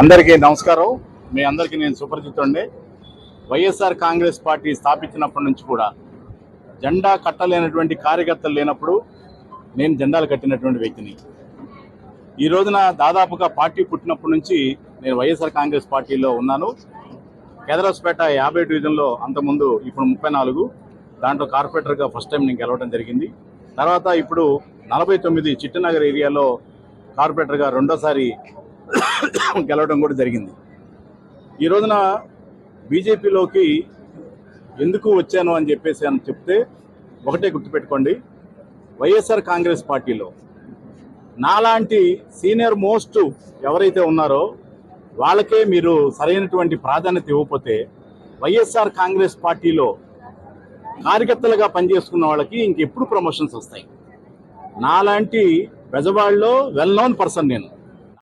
అందరికీ నమస్కారం. మీ అందరికీ నేను సుపరిచితుండే వైఎస్ఆర్ కాంగ్రెస్ పార్టీ స్థాపించినప్పటి నుంచి కూడా జెండా కట్టలేనటువంటి కార్యకర్తలు లేనప్పుడు నేను జెండాలు కట్టినటువంటి వ్యక్తిని. ఈ రోజున దాదాపుగా పార్టీ పుట్టినప్పటి నుంచి నేను వైఎస్ఆర్ కాంగ్రెస్ పార్టీలో ఉన్నాను. కేదరాస్పేట యాభై డివిజన్లో అంతకుముందు ఇప్పుడు ముప్పై నాలుగు దాంట్లో కార్పొరేటర్గా ఫస్ట్ టైం నేను గెలవడం జరిగింది. తర్వాత ఇప్పుడు నలభై తొమ్మిది చిట్టనగర్ ఏరియాలో కార్పొరేటర్గా రెండోసారి గెలవడం కూడా జరిగింది. ఈ రోజున బీజేపీలోకి ఎందుకు వచ్చాను అని చెప్పేసి అని చెప్తే ఒకటే గుర్తుపెట్టుకోండి. వైఎస్ఆర్ కాంగ్రెస్ పార్టీలో నాలాంటి సీనియర్ మోస్ట్ ఎవరైతే ఉన్నారో వాళ్ళకే మీరు సరైనటువంటి ప్రాధాన్యత ఇవ్వకపోతే వైఎస్ఆర్ కాంగ్రెస్ పార్టీలో కార్యకర్తలుగా పనిచేసుకున్న వాళ్ళకి ఇంకెప్పుడు ప్రమోషన్స్ వస్తాయి. నాలాంటి బెజవాడలో వెల్ నోన్ పర్సన్ నేను.